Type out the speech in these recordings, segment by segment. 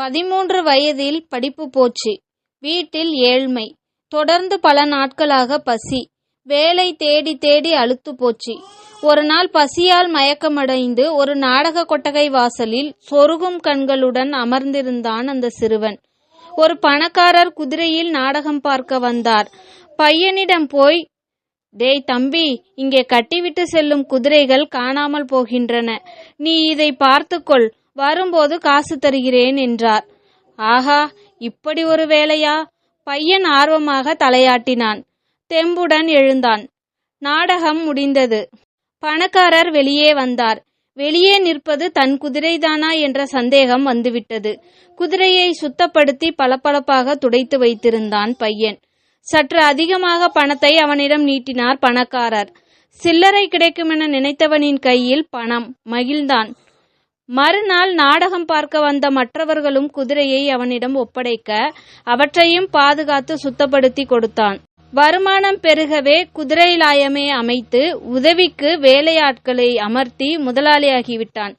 பதிமூன்று வயதில் படிப்பு போச்சு. வீட்டில் ஏழ்மை. தொடர்ந்து பல நாட்களாக பசி. வேலை தேடி தேடி அழுத்து போச்சு. ஒரு நாள் பசியால் மயக்கமடைந்து ஒரு நாடக கொட்டகை வாசலில் சொருகும் கண்களுடன் அமர்ந்திருந்தான் அந்த சிறுவன். ஒரு பணக்காரர் குதிரையில் நாடகம் பார்க்க வந்தார். பையனிடம் போய் டேய் தம்பி இங்கே கட்டிவிட்டு செல்லும் குதிரைகள் காணாமல் போகின்றன. நீ இதை பார்த்துக்கொள். வரும்போது காசு தருகிறேன் என்றார். ஆஹா இப்படி ஒரு வேலையா பையன் ஆர்வமாக தலையாட்டினான். தெம்புடன் எழுந்தான். நாடகம் முடிந்தது. பணக்காரர் வெளியே வந்தார். வெளியே நிற்பது தன் குதிரைதானா என்ற சந்தேகம் வந்துவிட்டது. குதிரையை சுத்தப்படுத்தி பளபளப்பாக துடைத்து வைத்திருந்தான் பையன். சற்று அதிகமாக பணத்தை அவனிடம் நீட்டினார் பணக்காரர். சில்லறை கிடைக்குமென நினைத்தவனின் கையில் பணம் மகிழ்ந்தான். மறுநாள் நாடகம் பார்க்க வந்த மற்றவர்களும் குதிரையை அவனிடம் ஒப்படைக்க அவற்றையும் பாதுகாத்து சுத்தப்படுத்தி கொடுத்தான். வருமானம் பெருகவே குதிரை லாயமே அமைத்து உதவிக்கு வேலையாட்களை அமர்த்தி முதலாளியாகிவிட்டான்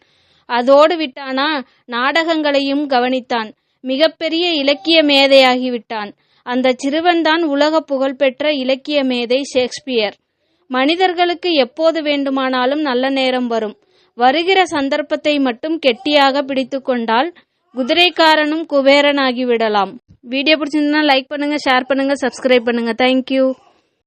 அதோடு விட்டானா? நாடகங்களையும் கவனித்தான். மிகப்பெரிய இலக்கிய மேதையாகிவிட்டான் அந்த சிறுவன்தான் உலக புகழ்பெற்ற இலக்கிய மேதை ஷேக்ஸ்பியர். மனிதர்களுக்கு எப்போது வேண்டுமானாலும் நல்ல நேரம் வரும். வருகிற சந்தர்ப்பத்தை மட்டும் கெட்டியாக பிடித்து கொண்டால் குதிரைக்காரனும் குபேரனாகி விடலாம். வீடியோ பிடிச்சிருந்தா லைக் பண்ணுங்க ஷேர் பண்ணுங்க சப்ஸ்கிரைப் பண்ணுங்க. தேங்க்யூ